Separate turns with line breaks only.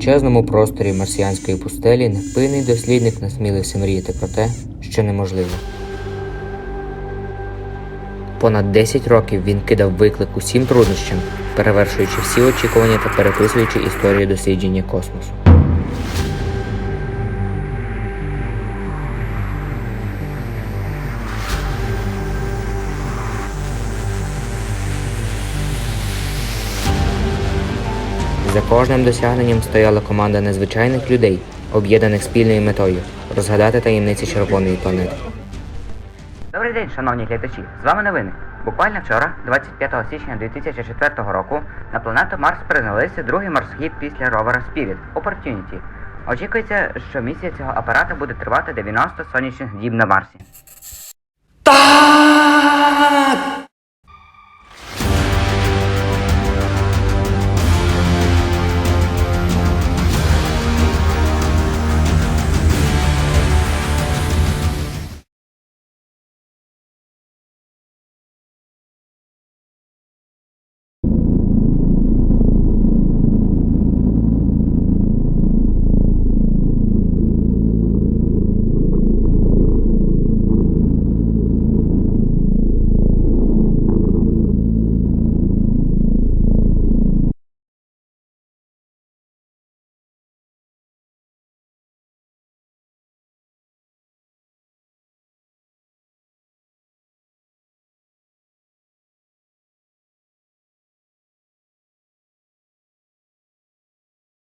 величезному просторі марсіанської пустелі невпинний дослідник насмілився мріяти про те, що неможливо. Понад 10 років він кидав виклик усім труднощам, перевершуючи всі очікування та переписуючи історію дослідження космосу. За кожним досягненням стояла команда незвичайних людей, об'єднаних спільною метою розгадати таємниці червоної планети.
Добрий день, шановні глядачі. З вами новини. Буквально вчора, 25 січня 2004 року, на планету Марс перенелився другий морський після ровера Spirit Opportunity. Очікується, що місія цього апарата буде тривати 90 сонячних діб на Марсі.
Так!